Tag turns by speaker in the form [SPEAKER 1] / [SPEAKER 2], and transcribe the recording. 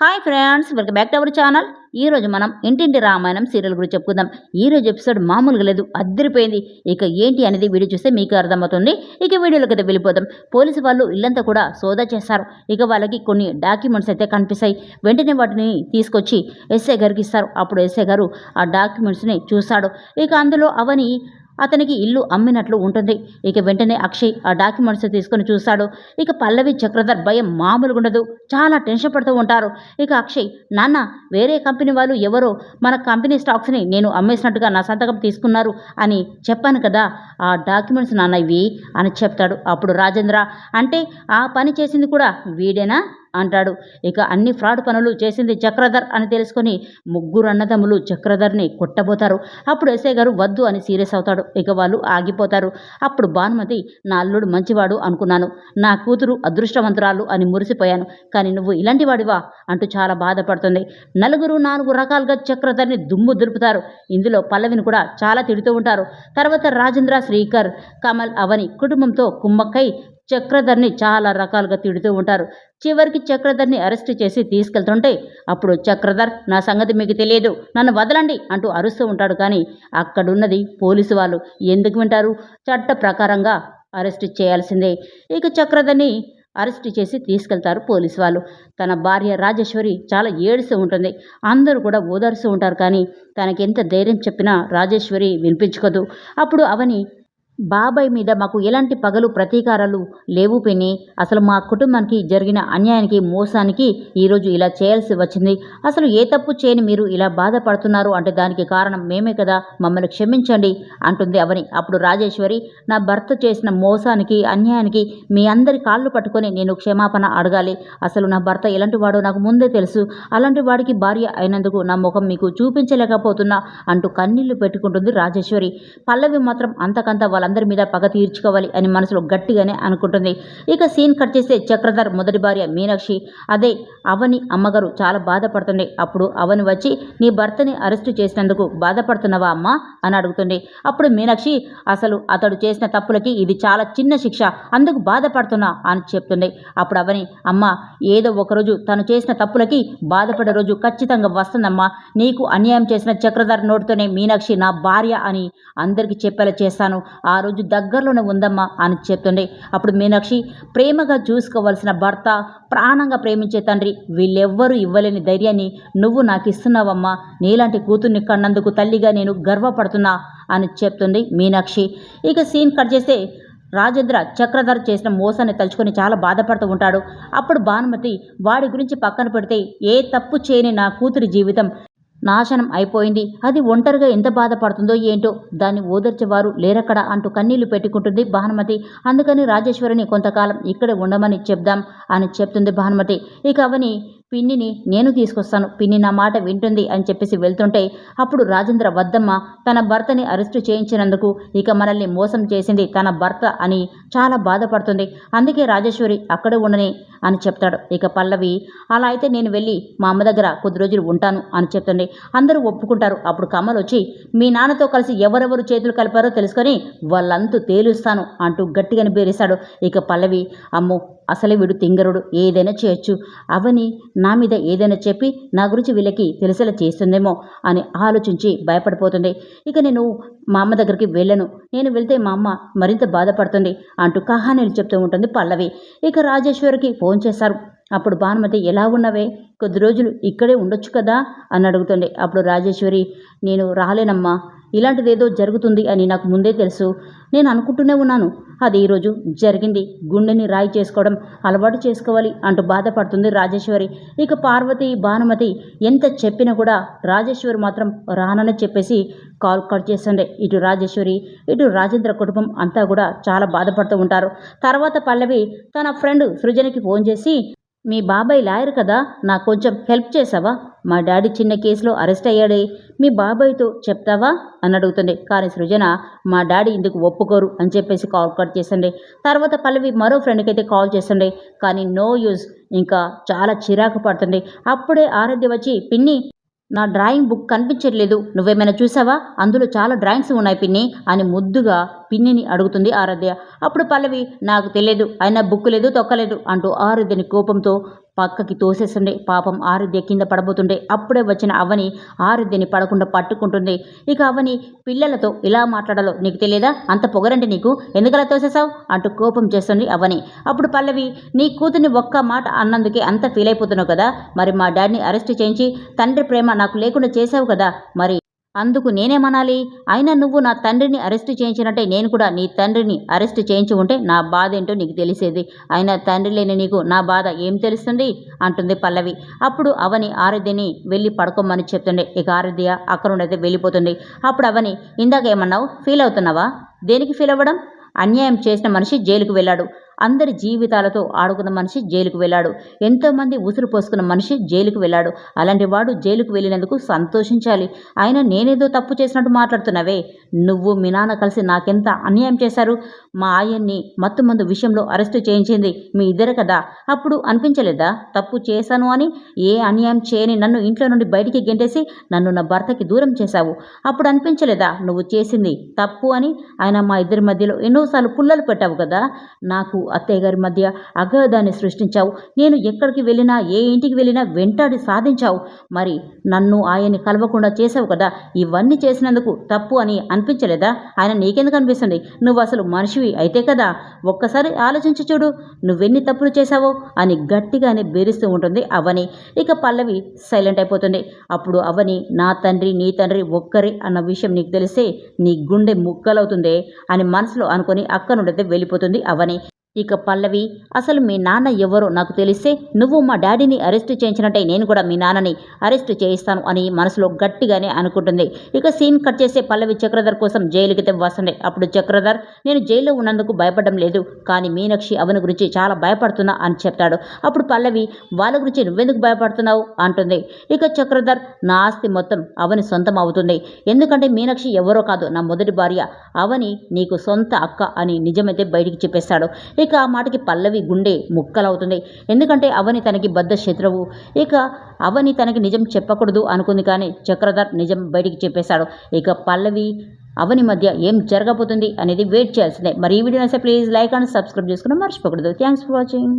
[SPEAKER 1] Hi friends welcome back to our channel ఈ రోజు మనం ఇంటింటి రామాయణం సీరియల్ గురించి చెప్పుకుందాం. ఈ రోజు ఎపిసోడ్ మామూలుగా లేదు అద్దరిపోయింది. ఇక ఏంటి అనేది వీడియో చూస్తే మీకు అర్థమవుతుంది. ఇక వీడియోలోకి అయితే వెళ్ళిపోదాం. పోలీసు వాళ్ళు ఇల్లంతా కూడా సోదా చేస్తారు ఇక వాళ్ళకి కొన్ని డాక్యుమెంట్స్ అయితే కనిపిస్తాయి. వెంటనే వాటిని తీసుకొచ్చి ఎస్ఐ గారికి ఇస్తారు. అప్పుడు ఎస్ఐ గారు ఆ డాక్యుమెంట్స్ని చూస్తాడు. ఇక అందులో అవని అతనికి ఇల్లు అమ్మినట్లు ఉంటుంది. ఇక వెంటనే అక్షయ్ ఆ డాక్యుమెంట్స్ తీసుకొని చూస్తాడు. ఇక పల్లవి చక్రధర్ భయం మామూలుగా ఉండదు. చాలా టెన్షన్ పడుతూ ఉంటారు. ఇక అక్షయ్ నాన్న వేరే కంపెనీ వాళ్ళు ఎవరో మన కంపెనీ స్టాక్స్ని నేను అమ్మేసినట్టుగా నా సంతకం తీసుకున్నారు అని చెప్పాను కదా ఆ డాక్యుమెంట్స్ నాన్న ఇవి అని చెప్తాడు అప్పుడు రాజేంద్ర. అంటే ఆ పని చేసింది కూడా వీడేనా? అంటాడు. ఇక అన్ని ఫ్రాడ్ పనులు చేసింది చక్రధర్ అని తెలుసుకొని ముగ్గురు అన్నదమ్ములు చక్రధర్ని కొట్టబోతారు. అప్పుడు ఎస్ఐ గారు వద్దు అని సీరియస్ అవుతాడు. ఇక వాళ్ళు ఆగిపోతారు. అప్పుడు భానుమతి నా అల్లుడు మంచివాడు అనుకున్నాను. నా కూతురు అదృష్టవంతురాలు అని మురిసిపోయాను. కానీ నువ్వు ఇలాంటి వాడివా? అంటూ చాలా బాధపడుతుంది. నలుగురు నాలుగు రకాలుగా చక్రధర్ని దుమ్ము దులుపుతారు. ఇందులో పల్లవిని కూడా చాలా తిడుతూ ఉంటారు. తర్వాత రాజేంద్ర శ్రీకర్ కమల్ అవని కుటుంబంతో కుమ్మక్కై చక్రధర్ని చాలా రకాలుగా తిడుతూ ఉంటారు. చివరికి చక్రధర్ని అరెస్ట్ చేసి తీసుకెళ్తుంటే అప్పుడు చక్రధర్ నా సంగతి మీకు తెలియదు నన్ను వదలండి అంటూ అరుస్తూ ఉంటాడు. కానీ అక్కడున్నది పోలీసు వాళ్ళు. ఎందుకు వింటారు? చట్ట ప్రకారంగా అరెస్ట్ చేయాల్సిందే. ఇక చక్రధర్ని అరెస్ట్ చేసి తీసుకెళ్తారు పోలీసు వాళ్ళు. తన భార్య రాజేశ్వరి చాలా ఏడుస్తూ ఉంటుంది. అందరూ కూడా ఓదారుస్తూ ఉంటారు. కానీ తనకి ఎంత ధైర్యం చెప్పినా రాజేశ్వరి వినిపించుకోదు. అప్పుడు అవని బాబాయ్ మీద మాకు ఎలాంటి పగలు ప్రతీకారాలు లేవు పిన్ని. అసలు మా కుటుంబానికి జరిగిన అన్యాయానికి మోసానికి ఈరోజు ఇలా చేయాల్సి వచ్చింది. అసలు ఏ తప్పు చేయని మీరు ఇలా బాధపడుతున్నారు అంటే దానికి కారణం మేమే కదా. మమ్మల్ని క్షమించండి అంటుంది అవని. అప్పుడు రాజేశ్వరి నా భర్త చేసిన మోసానికి అన్యాయానికి మీ అందరి కాళ్ళు పట్టుకొని నేను క్షమాపణ అడగాలి. అసలు నా భర్త ఎలాంటి వాడో నాకు ముందే తెలుసు. అలాంటి వాడికి భార్య అయినందుకు నా ముఖం మీకు చూపించలేకపోతున్నా అంటూ కన్నీళ్ళు పెట్టుకుంటుంది రాజేశ్వరి. పల్లవి మాత్రం అంతకంత వాళ్ళందరి మీద పగ తీర్చుకోవాలి అని మనసులో గట్టిగానే అనుకుంటుంది. ఇక సీన్ కట్ చేస్తే చక్రధర్ మొదటి భార్య మీనాక్షి అదే అవని అమ్మగారు చాలా బాధపడుతుంది. అప్పుడు అవని వచ్చి నీ భర్తని అరెస్టు చేసినందుకు బాధపడుతున్నావా అమ్మా? అని అడుగుతుంది. అప్పుడు మీనాక్షి అసలు అతడు చేసిన తప్పులకి ఇది చాలా చిన్న శిక్ష అందుకు బాధపడుతున్నా అని చెప్తుంది. అప్పుడు అవని అమ్మ ఏదో ఒకరోజు తను చేసిన తప్పులకి బాధపడే రోజు ఖచ్చితంగా వస్తుందమ్మా. నీకు అన్యాయం చేసిన చక్రధర్ నోటితోనే మీనాక్షి నా భార్య అని అందరికీ చెప్పేలా చేస్తాను. ఆ ఆ రోజు దగ్గరలోనే ఉందమ్మా అని చెప్తుంది అప్పుడు మీనాక్షి ప్రేమగా చూసుకోవాల్సిన భర్త ప్రాణంగా ప్రేమించే తండ్రి వీళ్ళెవ్వరూ ఇవ్వలేని ధైర్యాన్ని నువ్వు నాకు ఇస్తున్నావమ్మా నీలాంటి కూతుర్ని కన్నందుకు తల్లిగా నేను గర్వపడుతున్నా అని చెప్తుంది మీనాక్షి. ఇక సీన్ కట్ చేస్తే రాజేంద్ర చక్రధర్ చేసిన మోసాన్ని తలుచుకొని చాలా బాధపడుతూ ఉంటాడు. అప్పుడు భానుమతి వాడి గురించి పక్కన పెడితే ఏ తప్పు చేయని నా కూతురి జీవితం నాశనం అయిపోయింది. అది ఒంటరిగా ఎంత బాధపడుతుందో ఏంటో దాన్ని ఓదర్చేవారు లేరక్కడ అంటూ కన్నీళ్ళు పెట్టుకుంటుంది భానుమతి. అందుకని రాజేశ్వరిని కొంతకాలం ఇక్కడే ఉండమని చెప్దాం అని చెప్తుంది భానుమతి. ఇక అవని పిన్నిని నేను తీసుకొస్తాను. పిన్ని నా మాట వింటుంది అని చెప్పేసి వెళ్తుంటే అప్పుడు రాజేంద్ర వద్దమ్మ తన భర్తని అరెస్టు చేయించినందుకు ఇక మనల్ని మోసం చేసింది తన భర్త అని చాలా బాధపడుతుంది. అందుకే రాజేశ్వరి అక్కడే ఉండని అని చెప్తాడు. ఇక పల్లవి అలా అయితే నేను వెళ్ళి మా అమ్మ దగ్గర కొద్ది రోజులు ఉంటాను అని చెప్తుంది. అందరూ ఒప్పుకుంటారు. అప్పుడు కమల్ వచ్చి మీ నాన్నతో కలిసి ఎవరెవరు చేతులు కలిపారో తెలుసుకొని వాళ్ళంతూ తేలుస్తాను అంటూ గట్టిగా బేరేశాడు ఇక పల్లవి అమ్మో అసలే వీడు తింగరుడు ఏదైనా చేయొచ్చు. అవని నా మీద ఏదైనా చెప్పి నా గురించి వీళ్ళకి తెలిసేలా చేస్తుందేమో అని ఆలోచించి భయపడిపోతుంది. ఇక నేను మా అమ్మ దగ్గరికి వెళ్ళను. నేను వెళ్తే మా అమ్మ మరింత బాధపడుతుంది అంటూ కహానీలు చెప్తూ ఉంటుంది పల్లవి. ఇక రాజేశ్వరికి ఫోన్ చేశారు. అప్పుడు భానుమతి ఎలా ఉన్నవే? కొద్ది రోజులు ఇక్కడే ఉండొచ్చు కదా? అని అడుగుతుంది. అప్పుడు రాజేశ్వరి నేను రాలేనమ్మా. ఇలాంటిదేదో జరుగుతుంది అని నాకు ముందే తెలుసు. నేను అనుకుంటూనే ఉన్నాను. అది ఈరోజు జరిగింది. గుండెని రాయి చేసుకోవడం అలవాటు చేసుకోవాలి అంటూ బాధపడుతుంది రాజేశ్వరి. ఇక పార్వతి భానుమతి ఎంత చెప్పినా కూడా రాజేశ్వరి మాత్రం రానని చెప్పేసి కాల్ కట్ చేస్తుండే. ఇటు రాజేశ్వరి ఇటు రాజేంద్ర కుటుంబం అంతా కూడా చాలా బాధపడుతూ ఉంటారు. తర్వాత పల్లవి తన ఫ్రెండ్ సృజనికి ఫోన్ చేసి మీ బాబాయ్ లాయర్ కదా నాకు కొంచెం హెల్ప్ చేసావా? మా డాడీ చిన్న కేసులో అరెస్ట్ అయ్యాడే మీ బాబాయ్తో చెప్తావా? అని అడుగుతుంది కానీ సృజన మా డాడీ ఇందుకు ఒప్పుకోరు అని చెప్పేసి కాల్ కట్ చేసండి. తర్వాత పల్లవి మరో ఫ్రెండ్కి అయితే కాల్ చేసండి. కానీ నో యూజ్ ఇంకా చాలా చిరాకు పడుతుంది అప్పుడే ఆరాధ్య వచ్చి పిన్ని నా డ్రాయింగ్ బుక్ కనిపించట్లేదు. నువ్వేమైనా చూసావా? అందులో చాలా డ్రాయింగ్స్ ఉన్నాయి పిన్ని అని ముద్దుగా పిన్నిని అడుగుతుంది ఆరాధ్య. అప్పుడు పల్లవి నాకు తెలియదు అయినా బుక్ లేదు తొక్కలేదు అంటూ ఆరాధ్యని కోపంతో పక్కకి తోసేస్తుండే. పాపం ఆరుద్య కింద పడబోతుండే. అప్పుడే వచ్చిన అవని ఆరుద్యని పడకుండా పట్టుకుంటుంది. ఇక అవని పిల్లలతో ఇలా మాట్లాడాలో నీకు తెలియదా? అంత పొగరంటే నీకు ఎందుకలా తోసేసావు అంటూ కోపం చేస్తుంది అవని. అప్పుడు పల్లవి నీ కూతుర్ని ఒక్క మాట అన్నందుకే అంత ఫీల్ అయిపోతున్నావు కదా? మరి మా డాడీని అరెస్ట్ చేయించి తండ్రి ప్రేమ నాకు లేకుండా చేసావు కదా? మరి అందుకు నేనేమనాలి? అయినా నువ్వు నా తండ్రిని అరెస్ట్ చేయించినట్టే నేను కూడా నీ తండ్రిని అరెస్ట్ చేయించి ఉంటే నా బాధ ఏంటో నీకు తెలిసేది. అయినా తండ్రి లేని నీకు నా బాధ ఏం తెలుస్తుంది? అంటుంది పల్లవి. అప్పుడు అవని ఆరుద్యని వెళ్ళి పడుకోమని చెప్తుండే. ఇక ఆరుద్య అక్కడ వెళ్ళిపోతుంది. అప్పుడు అవని ఇందాక ఏమన్నావు? ఫీల్ అవుతున్నావా? దేనికి ఫీల్ అవ్వడం? అన్యాయం చేసిన మనిషి జైలుకు వెళ్ళాడు. అందరి జీవితాలతో ఆడుకున్న మనిషి జైలుకు వెళ్ళాడు. ఎంతోమంది ఉసురు పోసుకున్న మనిషి జైలుకు వెళ్ళాడు. అలాంటి వాడు జైలుకు వెళ్ళినందుకు సంతోషించాలి. ఆయన నేనేదో తప్పు చేసినట్టు మాట్లాడుతున్నావే. నువ్వు మీ నాన్న కలిసి నాకెంత అన్యాయం చేశారు? మా ఆయన్ని మత్తు మందు విషయంలో అరెస్టు చేయించింది మీ ఇద్దరు కదా. అప్పుడు అనిపించలేదా? తప్పు చేశాను అని? ఏ అన్యాయం చేయని నన్ను ఇంట్లో నుండి బయటికి గెంటేసి నన్ను నా భర్తకి దూరం చేశావు? అప్పుడు అనిపించలేదా? నువ్వు చేసింది తప్పు అని? ఆయన మా ఇద్దరి మధ్యలో ఎన్నోసార్లు పుల్లలు పెట్టావు కదా. నాకు అత్తయ్య గారి మధ్య అగాధాన్ని సృష్టించావు. నేను ఎక్కడికి వెళ్ళినా ఏ ఇంటికి వెళ్ళినా వెంటాడి సాధించావు. మరి నన్ను ఆయన్ని కలవకుండా చేసావు కదా? ఇవన్నీ చేసినందుకు తప్పు అని అనిపించలేదా? ఆయన నీకెందుకు అనిపిస్తుంది? నువ్వు అసలు మనిషివి అయితే కదా? ఒక్కసారి ఆలోచించి చూడు. నువ్వెన్ని తప్పులు చేశావో అని గట్టిగానే బెదిరిస్తూ ఉంటుంది అవని. ఇక పల్లవి సైలెంట్ అయిపోతుంది. అప్పుడు అవని నా తండ్రి నీ తండ్రి ఒక్కరే అన్న విషయం నీకు తెలిసే నీ గుండె ముక్కలవుతుందే అని మనసులో అనుకొని అక్క నుండి వెళ్ళిపోతుంది అవని. ఇక పల్లవి అసలు మీ నాన్న ఎవరో నాకు తెలిస్తే నువ్వు మా డాడీని అరెస్ట్ చేయించినట్టే నేను కూడా మీ నాన్నని అరెస్ట్ చేయిస్తాను అని మనసులో గట్టిగానే అనుకుంటుంది. ఇక సీన్ కట్ చేసే పల్లవి చక్రధర్ కోసం జైలుకి వస్తుంది అప్పుడు చక్రధర్ నేను జైల్లో ఉన్నందుకు భయపడడం లేదు కానీ మీనాక్షి అవని గురించి చాలా భయపడుతున్నా అని చెప్తాడు. అప్పుడు పల్లవి వాళ్ళ గురించి నువ్వెందుకు భయపడుతున్నావు? అంటుంది. ఇక చక్రధర్ నా ఆస్తి మొత్తం అవని సొంతం అవుతుంది. ఎందుకంటే మీనాక్షి ఎవరో కాదు నా మొదటి భార్య. అవని నీకు సొంత అక్క అని నిజమైతే బయటికి చెప్పేస్తాడు. ఇక ఆ మాటకి పల్లవి గుండె ముక్కలవుతుంది. ఎందుకంటే అవని తనకి బద్ద శత్రువు. ఇక అవని తనకి నిజం చెప్పకూడదు అనుకుంది కానీ చక్రధర్ నిజం బయటికి చెప్పేశాడు. ఇక పల్లవి అవని మధ్య ఏం జరగబోతుంది అనేది వెయిట్ చేయాల్సిందే. మరి ఈ వీడియో నచ్చితే ప్లీజ్ లైక్ అండ్ సబ్స్క్రైబ్ చేసుకుని మర్చిపోకూడదు. Thanks for watching